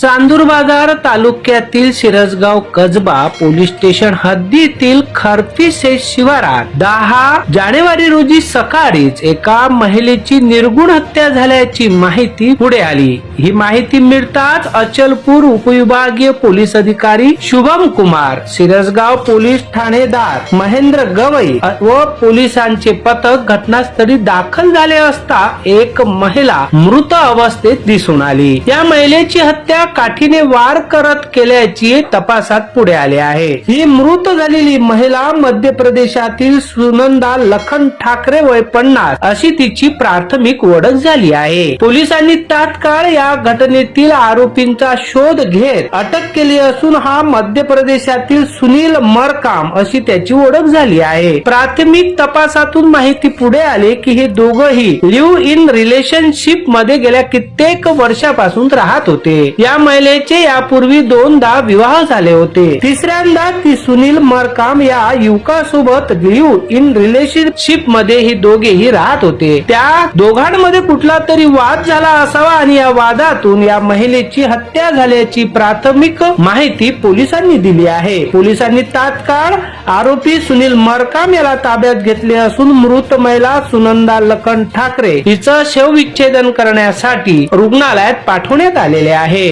चांदूरबाजार तालुक्यातील Shirasgaon Kasba police station हद्दीतील खरफी शिवारात दहा जानेवारी रोजी सकाळीच एका महिलेची निर्गुण हत्या झाल्याची माहिती पुढे आली. ही माहिती मिळताच अचलपूर उपविभागीय पोलीस अधिकारी शुभम कुमार शिरसगाव पोलीस ठाणेदार महेंद्र गवई व पोलिसांचे पथक घटनास्थळी दाखल झाले असता एक महिला मृत अवस्थेत दिसून आली. या महिलेची हत्या काठीने वार करत केल्याची तपासात पुढे आले आहे. ही मृत झालेली महिला मध्य प्रदेशातील सुनंदा लखन ठाकरे वय पन्नास अशी तिची प्राथमिक ओळख झाली आहे. पोलिसांनी तात्काळ या घटनेतील आरोपींचा शोध घेत अटक केली असून हा मध्य प्रदेशातील सुनील मरकाम अशी त्याची ओळख झाली आहे. प्राथमिक तपासातून माहिती पुढे आले की हे दोघही लिव्ह इन रिलेशनशिपमध्ये गेल्या कित्येक वर्षापासून राहत होते. या महिलेचे यापूर्वी दोनदा विवाह झाले होते. तिसऱ्यांदा ती सुनील मरकाम या युवकासोबत लिव्ह इन रिलेशनशिपमध्ये ही दोघेही राहत होते. त्या दोघांमध्ये कुठला तरी वाद झाला असावा आणि या वादातून या महिलेची हत्या झाल्याची प्राथमिक माहिती पोलिसांनी दिली आहे. पोलिसांनी तात्काळ आरोपी सुनील मरकाम याला ताब्यात घेतले असून मृत महिला सुनंदा लखन ठाकरे हिचं शवविच्छेदन करण्यासाठी रुग्णालयात पाठवण्यात आलेले आहे.